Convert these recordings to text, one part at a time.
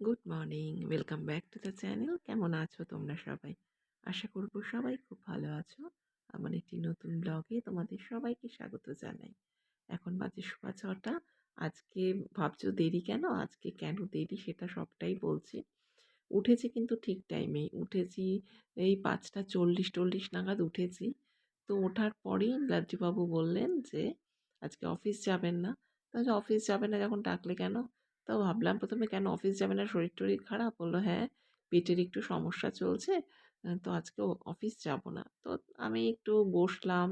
Good morning welcome back to the channel কেমন আছো তোমরা সবাই? আশা করব সবাই খুব ভালো আছো। আমার একটি নতুন ব্লগে তোমাদের সবাইকে স্বাগত জানাই। এখন বাজে সোয়া ছটা। আজকে ভাবছ দেরি কেন? আজকে কেন দেরি সেটা সবটাই বলছি। উঠেছি কিন্তু ঠিক টাইমেই উঠেছি এই পাঁচটা চল্লিশ টল্লিশ নাগাদ উঠেছি। তো ওঠার পরেই লাড্ডুবাবু বললেন যে, আজকে অফিস যাবেন না। তাহলে অফিস যাবে না, যখন ডাকলে কেন? তো ভাবলাম প্রথমে কেন অফিস যাবে না? শরীর টরীর খারাপ? বলল হ্যাঁ পেটের একটু সমস্যা চলছে তো আজকে অফিস যাব না। তো আমি একটু বসলাম,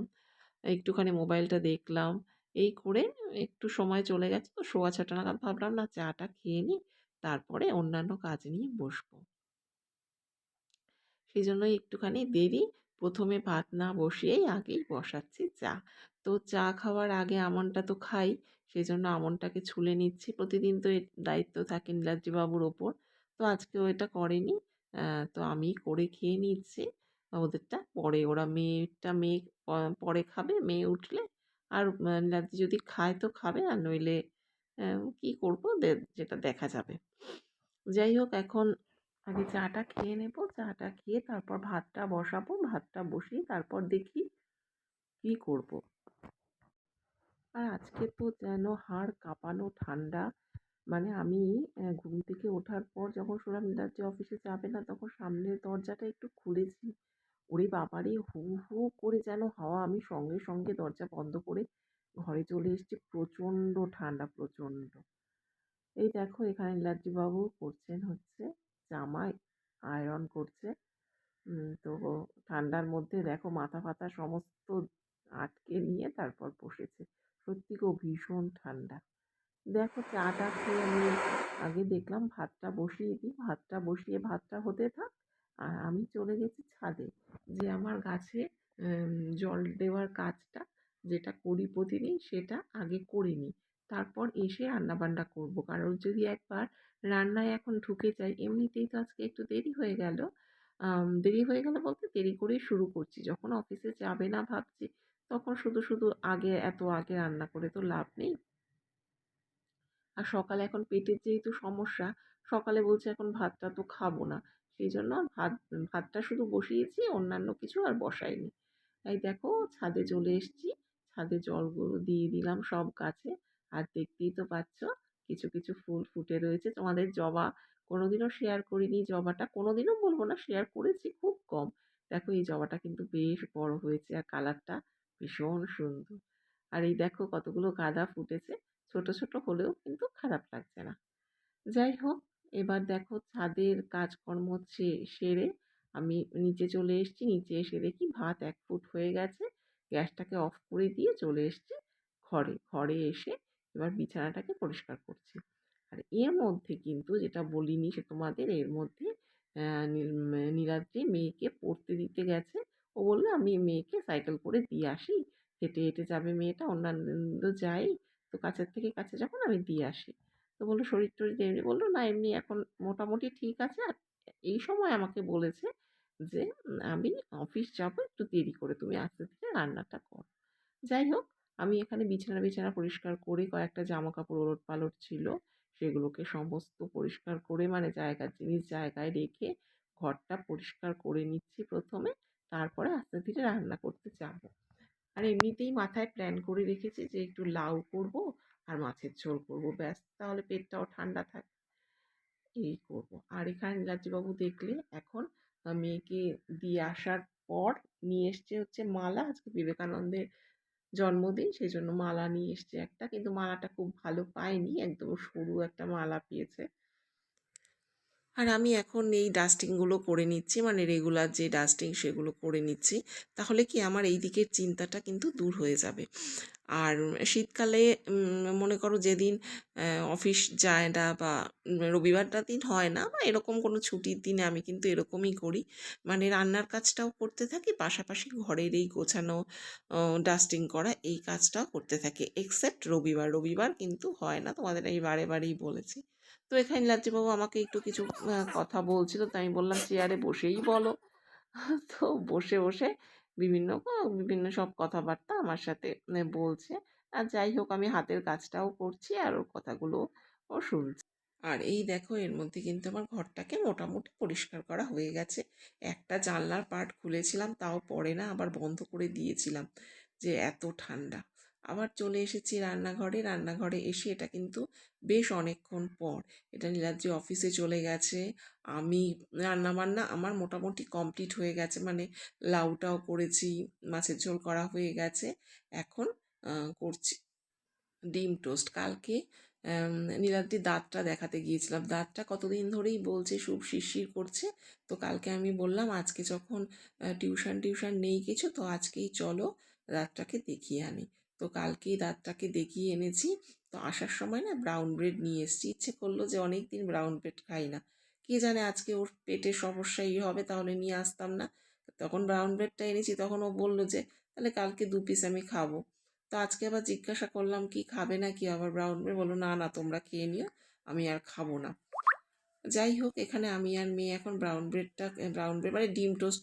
একটুখানি মোবাইলটা দেখলাম, এই করে একটু সময় চলে গেছে, তো সোয়া ছটা নাগাদ ভাবলাম, না, চাটা খেয়ে নিই, তারপরে অন্যান্য কাজ নিয়ে বসবো। সেই জন্যই একটুখানি দেরি, প্রথমে ভাত না বসিয়েই আগেই বসাচ্ছি চা। তো চা খাওয়ার আগে আমনটা তো খাই সেই জন্য আমনটাকে ছুলে নিচ্ছি। প্রতিদিন তো দায়িত্ব থাকে নীলাদ্রিবাবুর ওপর। তো আজকেও এটা করেনি। তো আমি করে খেয়ে নিচ্ছি। ওদেরটা পরে, ওরা মেয়েটা মেয়ে পরে খাবে, মেয়ে উঠলে আর নীলাদ্রি যদি খায় তো খাবে, আর নইলে কি করব? যেটা দেখা যাবে। যাই হোক, এখন আগে চাটা খেয়ে নেব। চাটা খেয়ে তারপর ভাতটা বসাবো, ভাতটা বসিয়ে তারপর দেখি কি করব। আর আজকে তো যেন হাড় কাঁপানো ঠান্ডা। মানে আমি ঘুম থেকে ওঠার পর যখন শুনলাম যে অফিসে যাবে না, তখন সামনের দরজাটা একটু খুলেছি। ওরে বাবারে, হু হু করে যেন হাওয়া আমি সঙ্গে সঙ্গে দরজা বন্ধ করে ঘরে চলে এসেছি। প্রচণ্ড ঠান্ডা, প্রচণ্ড। এই দেখো, এখানে নীলাদ্রিবাবু করছেন হচ্ছে জামা আয়রন করছে। তো ঠান্ডার মধ্যে দেখো মাথা ফাতা সমস্ত আটকে নিয়ে তারপর বসেছে। সত্যি গো ভীষণ ঠান্ডা। দেখো চাটা খেয়ে আমি আগে দেখলাম ভাতটা বসিয়ে দিই, ভাতটা বসিয়ে ভাতটা হতে থাক, আর আমি চলে গেছি ছাদে, যে আমার গাছে জল দেওয়ার কাজটা, যেটা করি প্রতিদিন সেটা আগে করে নিই। তারপর এসে রান্নাবান্না করব, কারণ যদি একবার রান্নায় এখন ঢুকে যাই, এমনিতেই তো আজকে একটু দেরি হয়ে গেল দেরি হয়ে গেল বলতে দেরি করেই শুরু করছি, যখন অফিসে যাবে না ভাবছি তখন শুধু শুধু আগে, এত আগে রান্না করে তো লাভ নেই। আর সকালে এখন পেটের যেহেতু সমস্যা, সকালে বলছে এখন ভাতটা তো খাব না। সেই জন্য ভাত, ভাতটা শুধু বসিয়েছি, অন্যান্য কিছু আর বসাইনি। তাই দেখো ছাদে চলে এসেছি, ছাদে জলগুলো দিয়ে দিলাম সব গাছে। আর দেখতেই তো পাচ্ছ কিছু কিছু ফুল ফুটে রয়েছে। তোমাদের জবা কোনোদিনও শেয়ার করিনি, জবাটা কোনোদিনও বলব না শেয়ার করেছি খুব কম। দেখো এই জবাটা কিন্তু বেশ বড় হয়েছে আর কালারটা ভীষণ সুন্দর। আর এই দেখো কতগুলো গাঁদা ফুটেছে, ছোট ছোট হলেও কিন্তু খারাপ লাগছে না। যাই হোক, এবার দেখো ছাদের কাজকর্ম সেরে আমি নিচে চলে এসেছি, নিচে এসে দেখি ভাত এক ফুট হয়ে গেছে, গ্যাসটাকে অফ করে দিয়ে চলে এসেছি ঘরে। ঘরে এসে এবার বিছানাটাকে পরিষ্কার করছি। আর এর মধ্যে কিন্তু যেটা বলিনি সে তোমাদের, এর মধ্যে নীলাদ্রি মেয়েকে পড়তে দিতে গেছে। ও বলল, আমি মেয়েকে সাইকেল করে দিয়ে আসি। হেঁটে হেঁটে যাবে মেয়েটা, অন্যান্য যাই। তো কাছের থেকে কাছে যখন আমি দিয়ে আসি। তো বলল, শরীর টরীর এমনি বলল, না, এমনি এখন মোটামুটি ঠিক আছে। আর এই সময় আমাকে বলেছে যে, আমি অফিস যাব, একটু দেরি করে। তুমি আস্তে ধীরে রান্নাটা করো। যাই হোক, আমি এখানে বিছানা বিছানা পরিষ্কার করে কয়েকটা জামা কাপড় ওলট পালট ছিল। সেগুলোকে সমস্ত পরিষ্কার করে মানে জায়গার জিনিস জায়গায় রেখে ঘরটা পরিষ্কার করে নিচ্ছি প্রথমে। তারপরে আস্তে ধীরে রান্না করতে যাব আর এমনিতেই মাথায় প্ল্যান করে রেখেছি যে একটু লাউ করব আর মাছের ঝোল করব। ব্যাস, তাহলে পেটটাও ঠান্ডা থাকে। এই করব। আর এখানে নীলাদ্রিবাবু দেখলে এখন মেয়েকে দিয়ে আসার পর নিয়ে এসছে হচ্ছে মালা। আজকে বিবেকানন্দের জন্মদিন, সেই জন্য মালা নিয়ে এসছে একটা। কিন্তু মালাটা খুব ভালো পায়নি। একদম সরু একটা মালা পেয়েছে। আর আমি এখন এই ডাস্টিংগুলো করে নিচ্ছি মানে রেগুলার যে ডাস্টিং সেগুলো করে নিচ্ছি, তাহলে কি আমার এই দিকের চিন্তাটা কিন্তু দূর হয়ে যাবে। আর শীতকালে মনে করো যেদিন অফিস যায় না বা রবিবারটা দিন হয় না বা এরকম কোনো ছুটির দিনে আমি কিন্তু এরকমই করি। মানে রান্নার কাজটাও করতে থাকি, পাশাপাশি ঘরের এই গোছানো ডাস্টিং করা এই কাজটাও করতে থাকি এক্সেপ্ট রবিবার। রবিবার কিন্তু হয় না, তোমাদের এই বারে বারেই বলেছি। তো এখানে লাজ্জিবাবু আমাকে একটু কিছু কথা বলছিল, তো আমি বললাম, চেয়ারে বসেই বলো। তো বসে বসে বিভিন্ন বিভিন্ন সব কথাবার্তা আমার সাথে বলছে। আর যাই হোক, আমি হাতের কাজটাও করছি আর ওর কথাগুলো ও শুনছি। আর এই দেখো, এর মধ্যে কিন্তু আমার ঘরটাকে মোটামুটি পরিষ্কার করা হয়ে গেছে। একটা জানলার পার্ট খুলেছিলাম, তাও পরে না, আবার বন্ধ করে দিয়েছিলাম যে এত ঠান্ডা। আবার চলে এসেছি রান্নাঘরে রান্নাঘরে এসে এটা কিন্তু বেশ অনেকক্ষণ পর। এটা নীলাদ্রি অফিসে চলে গেছে। আমি রান্নাবান্না আমার মোটামুটি কমপ্লিট হয়ে গেছে মানে লাউটাও করেছি, মাছের ঝোল করা হয়ে গেছে। এখন করছি ডিম টোস্ট। কালকে নীলাদ্রি দাঁতটা দেখাতে গিয়েছিলাম। দাঁতটা কতদিন ধরেই বলছে খুব শিরশির করছে। তো কালকে আমি বললাম, আজকে যখন টিউশন টিউশন নেই কিছু, তো আজকেই চলো দাঁতটাকে দেখিয়ে আনি। তো কালকেই দাঁতটাকে দেখিয়ে এনেছি। তো আসার সময় না ব্রাউন ব্রেড নিয়ে এসেছি। ইচ্ছে করল যে অনেক দিন ব্রাউন ব্রেড খাই না। কে জানে আজকে ওর পেটের সমস্যা ই হবে তাহলে নিয়ে আসতাম না। তখন ব্রাউন ব্রেডটা এনেছি, তখন ও বলল যে, তাহলে কালকে দু পিস আমি খাব। তো আজকে আবার জিজ্ঞাসা করলাম, কি খাবে না কি আবার ব্রাউন ব্রেড বলল, না না, তোমরা খেয়ে নিও, আমি আর খাব না। যাই হোক, এখানে আমি আর মেয়ে এখন ব্রাউন ব্রেডটা ব্রাউন ব্রেড মানে ডিম টোস্ট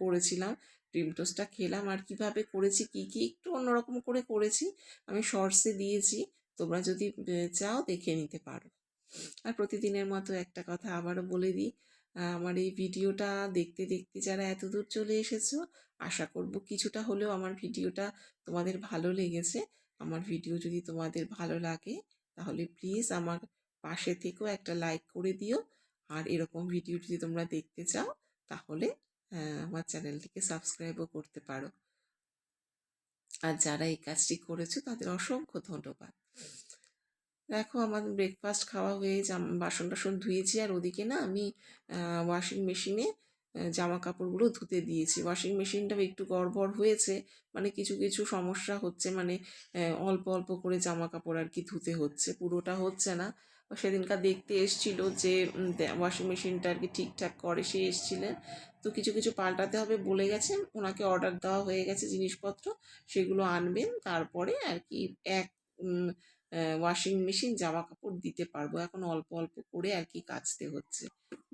করেছিলাম। ডিম টোস্টটা খেলাম আর কীভাবে করেছি, কি কি একটু অন্যরকম করে করেছি, আমি শর্টসে দিয়েছি, তোমরা যদি চাও দেখে নিতে পারো। আর প্রতিদিনের মতো একটা কথা আবারও বলে দিই আমার এই ভিডিওটা দেখতে দেখতে যারা এত দূর চলে এসেছ, আশা করব কিছুটা হলেও আমার ভিডিওটা তোমাদের ভালো লেগেছে। আমার ভিডিও যদি তোমাদের ভালো লাগে, তাহলে প্লিজ আমার পাশে থেকেও একটা লাইক করে দিও। আর এরকম ভিডিও যদি তোমরা দেখতে চাও, তাহলে আমার চ্যানেলটিকে সাবস্ক্রাইবও করতে পারো। আর যারা এই কাজটি করেছ, তাদের অসংখ্য ধন্যবাদ। দেখো, আমার ব্রেকফাস্ট খাওয়া হয়ে বাসন টাসন ধুয়েছি, আর ওদিকে না আমি ওয়াশিং মেশিনে জামা কাপড়গুলো ধুতে দিয়েছি। ওয়াশিং মেশিনটা একটু গড়বড় হয়েছে মানে কিছু কিছু সমস্যা হচ্ছে মানে অল্প অল্প করে জামা কাপড় আর কি ধুতে হচ্ছে, পুরোটা হচ্ছে না। সেদিনকার দেখতে এসছিল যে ওয়াশিং মেশিনটা আর কি ঠিকঠাক করে, সে এসছিলেন। তো কিছু কিছু পাল্টাতে হবে বলে গেছেন। ওনাকে অর্ডার দেওয়া হয়ে গেছে জিনিসপত্র, সেগুলো আনবেন। তারপরে আর কি এক ওয়াশিং মেশিন জামা কাপড় দিতে পারব। এখন অল্প অল্প করে আর কি কাচতে হচ্ছে।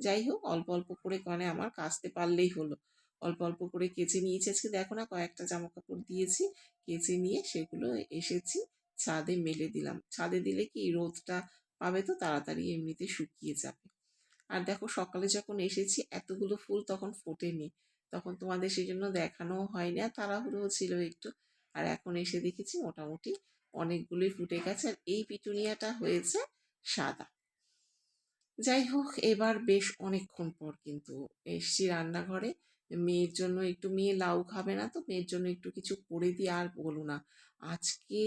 যাই হোক, অল্প অল্প করে মানে আমার কাচতে পারলেই হলো। অল্প অল্প করে কেচে নিয়েছি আজকে। দেখো না, কয়েকটা জামা কাপড় দিয়েছি, কেচে নিয়ে সেগুলো এসেছি, ছাদে মেলে দিলাম। ছাদে দিলে কি রোদটা পাবে তো তাড়াতাড়ি এমনিতে শুকিয়ে যাবে। আর দেখো সকালে যখন এসেছি, এতগুলো ফুল তখন ফোটেনি। তখন তোমাদের সেই জন্য দেখানোও হয়নি, আর তাড়াহুড়োও ছিল একটু। আর এখন এসে দেখেছি মোটামুটি অনেকগুলোই ফুটে গেছে, আর এই পিটুনিয়াটা হয়েছে সাদা। যাই হোক, এবার বেশ অনেকক্ষণ পর কিন্তু এসছি রান্নাঘরে। মেয়ের জন্য একটু, মেয়ে লাউ খাবে না তো, মেয়ের জন্য একটু কিছু করে দিই আর বলো না। আজকে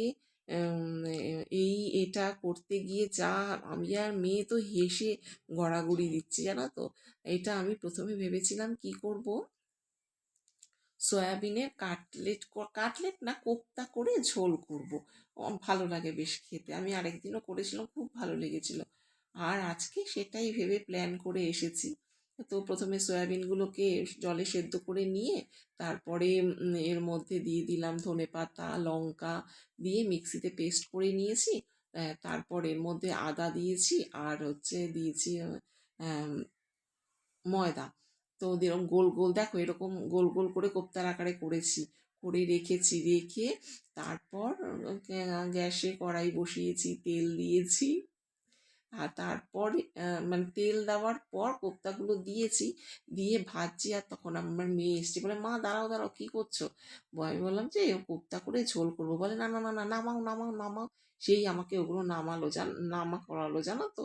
এই এটা করতে গিয়ে যা আমি আর মেয়ে তো হেসে গড়াগড়ি দিচ্ছি, জানো তো? এটা আমি প্রথমে ভেবেছিলাম কি করব? সয়াবিনের কাটলেট কাটলেট না, কোপ্তা করে ঝোল করব। ভালো লাগে বেশ খেতে। আমি আরেকদিনও করেছিলাম, খুব ভালো লেগেছিল। আর আজকে সেটাই ভেবে প্ল্যান করে এসেছি। তো প্রথমে সয়াবিনগুলোকে জলে সেদ্ধ করে নিয়ে তারপরে এর মধ্যে দিয়ে দিলাম ধনে পাতা লঙ্কা দিয়ে মিক্সিতে পেস্ট করে নিয়েছি। তারপর এর মধ্যে আদা দিয়েছি আর হচ্ছে দিয়েছি ময়দা। তো এরকম গোল গোল, দেখো এরকম গোল গোল করে কোপ্তার আকারে করেছি, করে রেখেছি, রেখে তারপর গ্যাসে কড়াই বসিয়েছি, তেল দিয়েছি। আর তারপর মানে তেল দেওয়ার পর কোপ্তাগুলো দিয়েছি, দিয়ে ভাজছি আর তখন আমার মেয়ে এসছে, বলে, মা, দাঁড়াও দাঁড়াও, কী করছ? আমি বললাম, যে কোপ্তা করে ঝোল করব। বলে, না না না না, নামাও নামাও নামাও। সেই আমাকে ওগুলো নামালো, জান, নামা করালো, জানো তো?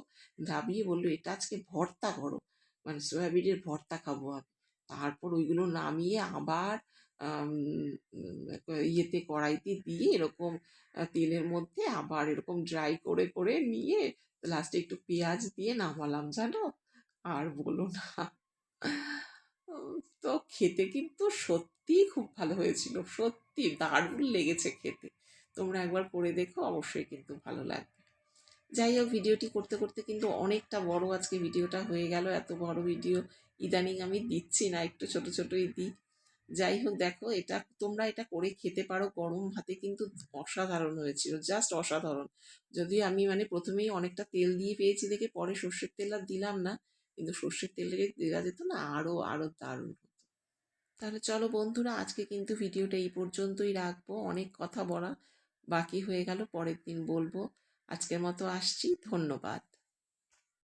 ভাবিয়ে বলল, এটা আজকে ভর্তা করো। মানে সয়াবিনের ভর্তা খাব আমি। তারপর ওইগুলো নামিয়ে আবার ইয়েতে কড়াইতে দিয়ে এরকম তেলের মধ্যে আবার এরকম ড্রাই করে করে নিয়ে লাস্টে একটু পেঁয়াজ দিয়ে নামালাম, জানো? আর বলো না। তো খেতে কিন্তু সত্যিই খুব ভালো হয়েছিল, সত্যি দারুণ লেগেছে খেতে। তোমরা একবার করে দেখো, অবশ্যই কিন্তু ভালো লাগবে। যাই হোক, ভিডিওটি করতে করতে কিন্তু অনেকটা বড় আজকে ভিডিওটা হয়ে গেল। এত বড় ভিডিও ইদানিং আমি দিচ্ছি না, একটু ছোট ছোটই দিই। যাই হোক দেখো এটা তোমরা এটা করে খেতে পারো গরম ভাতে, কিন্তু অসাধারণ হয়েছিল জাস্ট অসাধারণ। যদি আমি মানে প্রথমেই অনেকটা তেল দিয়ে পেয়েছি দেখে পরে সর্ষের তেল আর দিলাম না, কিন্তু সর্ষের তেল দেওয়া যেত না আরও আরও দারুণ হতো। তাহলে চলো বন্ধুরা, আজকে কিন্তু ভিডিওটা এই পর্যন্তই রাখব, অনেক কথা বলা বাকি হয়ে গেল, পরের দিন বলব। আজকের মতো আসছি, ধন্যবাদ।